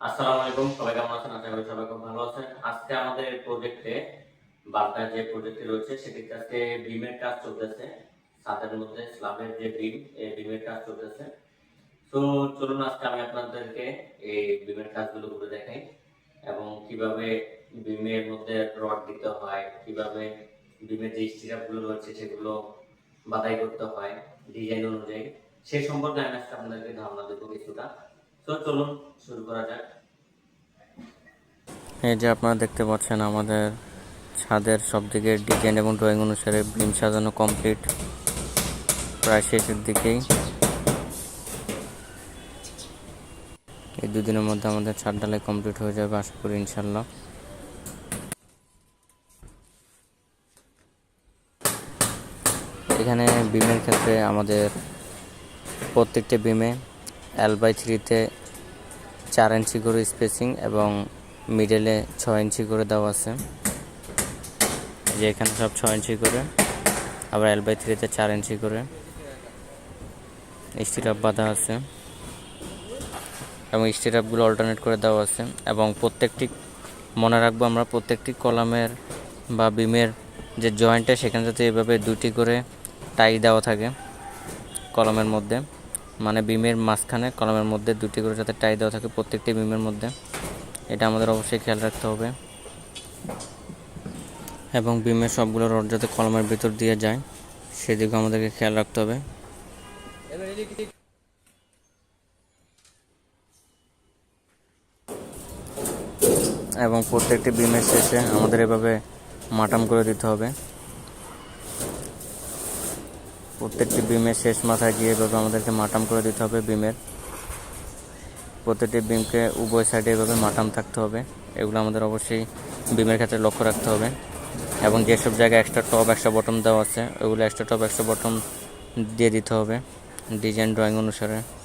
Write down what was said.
আসসালামু আলাইকুম, সবাই কেমন আছেন? আশা করি সবাই খুব ভালো আছেন। আজকে আমাদের প্রজেক্টে যে প্রজেক্টটি রয়েছে বিমের কাজ চলতেছে। মধ্যে যে এই কাজ চলতেছে। তো চলুন, আজকে আমি আপনাদেরকে এই কাজগুলো করে দেখাই এবং কীভাবে বিমের মধ্যে রড দিতে হয়, কীভাবে বিমের যে স্টিরাপগুলো রয়েছে, সেগুলো বাধাই করতে হয় ডিজাইন অনুযায়ী। সেই সম্পর্কে আমি আজকে আপনাদেরকে ধারণা দেবো কিছুটা। এই যে আপনারা দেখতে পাচ্ছেন, আমাদের ছাদের সব দিকে ডিজাইন এবং ড্রয়িং অনুসারে বিম সাজানো কমপ্লিট প্রায় শেষের দিকেই। এই দুদিনের মধ্যে আমাদের ছাদ ঢালাই কমপ্লিট হয়ে যাবে, আশা করি ইনশাল্লাহ এখানে বিমের ক্ষেত্রে আমাদের প্রত্যেকটা বিমে এল বাই থ্রিতে চার ইঞ্চি করে স্পেসিং এবং মিডলে ছয় ইঞ্চি করে দেওয়া আছে। যে এখানে সব ছয় ইঞ্চি করে, আবার এল বাই থ্রিতে চার ইঞ্চি করে স্টিরাপ বাঁধা আছে এবং স্টিরাপগুলো অল্টারনেট করে দেওয়া আছে এবং প্রত্যেকটি, মনে রাখব আমরা প্রত্যেকটি কলামের বা বিমের যে জয়েন্টটা সেখানে যাতে এভাবে দুটি করে টাই দেওয়া থাকে কলমের মধ্যে। মানে বিমের মাঝখানে কলমের মধ্যে দুটি করে যাতে টাই দেওয়া থাকে প্রত্যেকটি বিমের মধ্যে। এটা আমাদের অবশ্যই খেয়াল রাখতে হবে। এবং বিমের সবগুলো রড যাতে কলমের ভিতর দিয়ে যায়, সেদিকে আমাদেরকে খেয়াল রাখতে হবে। এবং প্রত্যেকটি বিমের শেষে আমাদের এভাবে মাটাম করে দিতে হবে। প্রত্যেকটি বিমের শেষ মাথায় গিয়ে এভাবে আমাদেরকে মাটাম করে দিতে হবে বিমের। প্রত্যেকটি বিমকে উভয় সাইডে এভাবে মাটাম থাকতে হবে। এগুলো আমাদের অবশ্যই বিমের ক্ষেত্রে লক্ষ্য রাখতে হবে। এবং যেসব জায়গায় এক্সট্রা টপ এক্সট্রা বটম দেওয়া আছে, ওগুলো এক্সট্রা টপ এক্সট্রা বটম দিয়ে দিতে হবে। ডিজাইন ড্রয়িং অনুসারে।